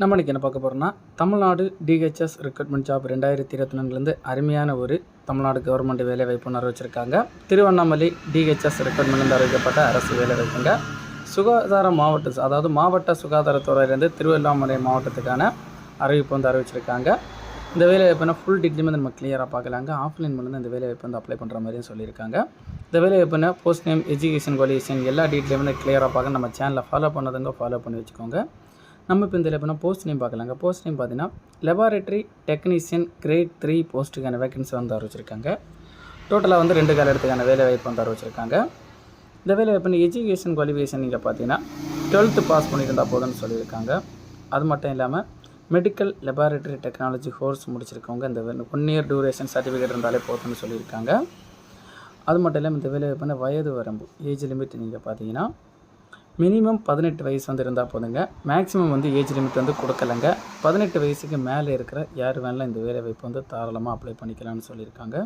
நம்ம இன்றைக்கி என்ன பார்க்க போகிறோம்னா தமிழ்நாடு டிஹெச்எஸ் ரெக்ரூட்மெண்ட் ஜாப் ரெண்டாயிரத்தி இருபத்தி நான்குலேருந்து அருமையான ஒரு தமிழ்நாடு கவர்மெண்ட் வேலை வாய்ப்பு அறிவிச்சிருக்காங்க திருவண்ணாமலை டிஹெச்எஸ் ரெக்ரூட்மெண்ட் அறிவிக்கப்பட்ட அரசு வேலை வாய்ப்புங்க. சுகாதார மாவட்ட அதாவது மாவட்ட சுகாதாரத்துறையிலேருந்து திருவண்ணாமலை மாவட்டத்துக்கான அறிவிப்பு வந்து அறிவிச்சிருக்காங்க. இந்த வேலை வாய்ப்புனா ஃபுல் டிகிரி வந்து நம்ம கிளியராக பார்க்கலாங்க. ஆஃப்லைன் மூலம் இந்த வேலை வாய்ப்பு வந்து அப்ளை பண்ணுற மாதிரியும் சொல்லியிருக்காங்க. இந்த வேலை வாய்ப்புனா போஸ்ட் நேம் எஜுகேஷன் குவாலிஃபிகேஷன் எல்லா டீட்டெயிலும் வந்து கிளியராக பார்க்க நம்ம சேனலை ஃபாலோ பண்ணதுங்க ஃபாலோ பண்ணி வச்சுக்கோங்க. நம்ம இப்போ இந்த எப்படின்னா போஸ்ட் நேம் பார்க்கலாங்க. போஸ்ட் நேம் பார்த்தீங்கன்னா லெபார்டரி டெக்னீஷியன் கிரேட் த்ரீ போஸ்ட்டுக்கான வேகன்சி வந்து அறிவிச்சிருக்காங்க. டோட்டலாக வந்து ரெண்டு கால இடத்துக்கான வேலை வாய்ப்பு வந்து அறிவிச்சிருக்காங்க. இந்த வேலை வாய்ப்பு எஜுகேஷன் குவாலிஃபிகேஷன் நீங்கள் பார்த்தீங்கன்னா டுவெல்த்து பாஸ் பண்ணியிருந்தால் போதும்னு சொல்லியிருக்காங்க. அது மட்டும் இல்லாமல் மெடிக்கல் லெபார்டரி டெக்னாலஜி கோர்ஸ் முடிச்சிருக்கவங்க இந்த ஒன் இயர் டூரேஷன் சர்டிஃபிகேட் இருந்தாலே போதும்னு சொல்லியிருக்காங்க. அது மட்டும் இல்லாமல் இந்த வேலை வாய்ப்புனா வயது வரம்பு ஏஜ் லிமிட் நீங்கள் பார்த்தீங்கன்னா மினிமம் பதினெட்டு வயசு வந்து இருந்தால் போதுங்க. மேக்ஸிமம் வந்து ஏஜ் லிமிட் வந்து கொடுக்கலங்க. பதினெட்டு வயசுக்கு மேலே இருக்கிற யார் வேணாலும் இந்த வேலை வாய்ப்பு வந்து தாராளமாக அப்ளை பண்ணிக்கலாம்னு சொல்லியிருக்காங்க.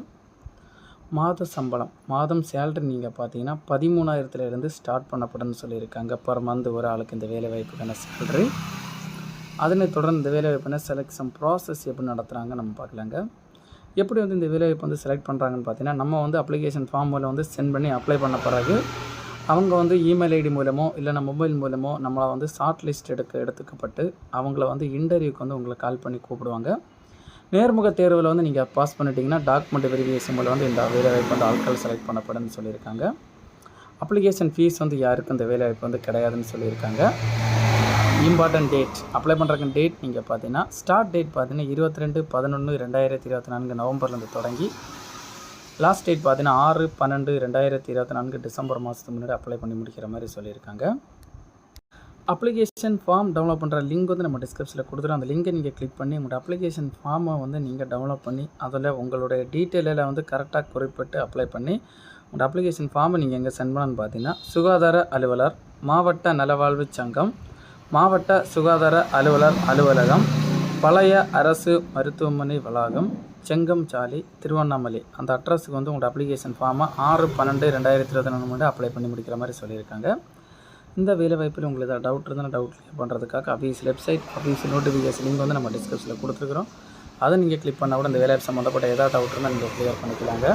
மாத சம்பளம். மாதம் சேலரி நீங்கள் பார்த்தீங்கன்னா பதிமூணாயிரத்துலேருந்து ஸ்டார்ட் பண்ணப்படும்னு சொல்லியிருக்காங்க. பர் மந்த் ஒரு ஆளுக்கு இந்த வேலை வாய்ப்புக்கான சேலரி அதனை தொடர்ந்து இந்த வேலை வாய்ப்புனா செலெக்ஷன் ப்ராசஸ் எப்படி நடத்துகிறாங்க நம்ம பார்க்கலாங்க. எப்படி வந்து இந்த வேலை வாய்ப்பு வந்து செலக்ட் பண்ணுறாங்கன்னு பார்த்தீங்கன்னா நம்ம வந்து அப்ளிகேஷன் ஃபார்ம் வந்து சென்ட் பண்ணி அப்ளை பண்ண பிறகு அவங்க வந்து இமெயில் ஐடி மூலமோ இல்லைனா மொபைல் மூலமோ நம்மளை வந்து ஷார்ட் லிஸ்ட் எடுக்க எடுத்துக்கப்பட்டு அவங்கள வந்து இன்டர்வியூக்கு வந்து உங்களை கால் பண்ணி கூப்பிடுவாங்க. நேர்முக தேர்வில் வந்து நீங்கள் பாஸ் பண்ணிட்டீங்கன்னா டாக்குமெண்ட் வெரிஃபிகேஷன் மூலம் வந்து இந்த வேலைவாய்ப்பு வந்து ஆட்கள் செலக்ட் பண்ணப்படும்னு சொல்லியிருக்காங்க. அப்ளிகேஷன் ஃபீஸ் வந்து யாருக்கும் இந்த வேலைவாய்ப்பு வந்து கிடையாதுன்னு சொல்லியிருக்காங்க. இம்பார்ட்டன்ட் டேட் அப்ளை பண்ணுறக்கு டேட் நீங்கள் பார்த்தீங்கன்னா ஸ்டார்ட் டேட் பார்த்தீங்கன்னா இருபத்தி ரெண்டு பதினொன்று ரெண்டாயிரத்தி இருபத்தி நான்கு நவம்பர்லேருந்து தொடங்கி லாஸ்ட் டேட் பார்த்தீங்கன்னா ஆறு பன்னெண்டு ரெண்டாயிரத்தி இருபத்தி நான்கு டிசம்பர் மாதத்துக்கு முன்னாடி அப்ளை பண்ணி முடிக்கிற மாதிரி சொல்லியிருக்காங்க. அப்ளிகேஷன் ஃபார்ம் டவுன்லோட் பண்ணுற லிங்க் வந்து நம்ம டிஸ்கிரிப்ஷனில் கொடுத்துருவோம் அந்த லிங்கை நீங்கள் கிளிக் பண்ணி உங்களோட அப்ளிகேஷன் ஃபார்மை வந்து நீங்கள் டவுன்லோட் பண்ணி அதில் உங்களுடைய டீட்டெயிலில் வந்து கரெக்டாக குறிப்பிட்டு அப்ளை பண்ணி உங்களோட அப்ளிகேஷன் ஃபார்மை நீங்கள் எங்கே சென்ட் பண்ணணும்னு பார்த்தீங்கன்னா சுகாதார அலுவலர் மாவட்ட நலவாழ்வு சங்கம் மாவட்ட சுகாதார அலுவலர் அலுவலகம் பழைய அரசு மருத்துவமனை வளாகம் செங்கம் சாலை திருவண்ணாமலை. அந்த அட்ரஸுக்கு வந்து உங்களோட அப்ளிகேஷன் ஃபார்மை ஆறு பன்னெண்டு ரெண்டாயிரத்தி இருபத்தி நாலு முன்னாடி அப்ளை பண்ணி முடிக்கிற மாதிரி சொல்லியிருக்காங்க. இந்த வேலை வாய்ப்பில் உங்களுக்கு ஏதாவது டவுட் இருந்தால் டவுட் கிளியர் பண்ணுறதுக்காக official website official notification link வந்து நம்ம டிஸ்கிரிப்ஷனில் கொடுத்துருக்குறோம். அதை நீங்கள் கிளிக் பண்ணால் கூட இந்த வேலை சம்மந்தப்பட்ட ஏதாவது டவுட் இருந்தால் நீங்கள் கிளியர் பண்ணிக்கலாங்க.